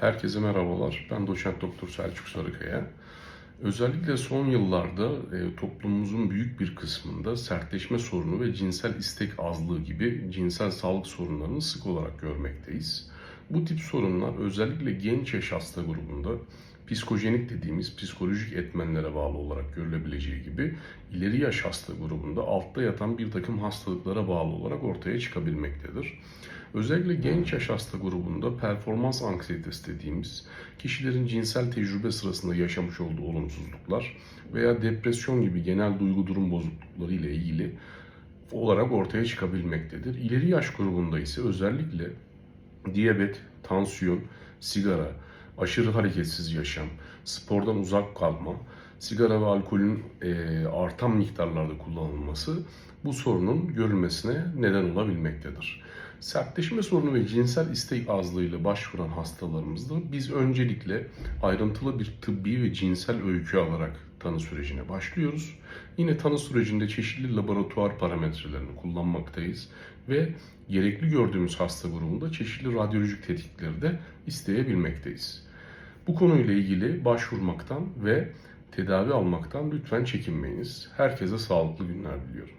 Herkese merhabalar. Ben doçent doktor Selçuk Sarıkaya. Özellikle son yıllarda e, toplumumuzun büyük bir kısmında sertleşme sorunu ve cinsel istek azlığı gibi cinsel sağlık sorunlarını sık olarak görmekteyiz. Bu tip sorunlar özellikle genç yaş hasta grubunda psikojenik dediğimiz psikolojik etmenlere bağlı olarak görülebileceği gibi ileri yaş hasta grubunda altta yatan bir takım hastalıklara bağlı olarak ortaya çıkabilmektedir. Özellikle genç yaş hasta grubunda performans anksiyetesi dediğimiz kişilerin cinsel tecrübe sırasında yaşamış olduğu olumsuzluklar veya depresyon gibi genel duygu durum bozuklukları ile ilgili olarak ortaya çıkabilmektedir. İleri yaş grubunda ise özellikle diyabet, tansiyon, sigara, aşırı hareketsiz yaşam, spordan uzak kalma, sigara ve alkolün e, artan miktarlarda kullanılması bu sorunun görülmesine neden olabilmektedir. Sertleşme sorunu ve cinsel istek azlığıyla başvuran hastalarımızda biz öncelikle ayrıntılı bir tıbbi ve cinsel öykü alarak tanı sürecine başlıyoruz. Yine tanı sürecinde çeşitli laboratuvar parametrelerini kullanmaktayız ve gerekli gördüğümüz hasta grubunda çeşitli radyolojik tetkikleri de isteyebilmekteyiz. Bu konuyla ilgili başvurmaktan ve tedavi almaktan lütfen çekinmeyiniz. Herkese sağlıklı günler diliyorum.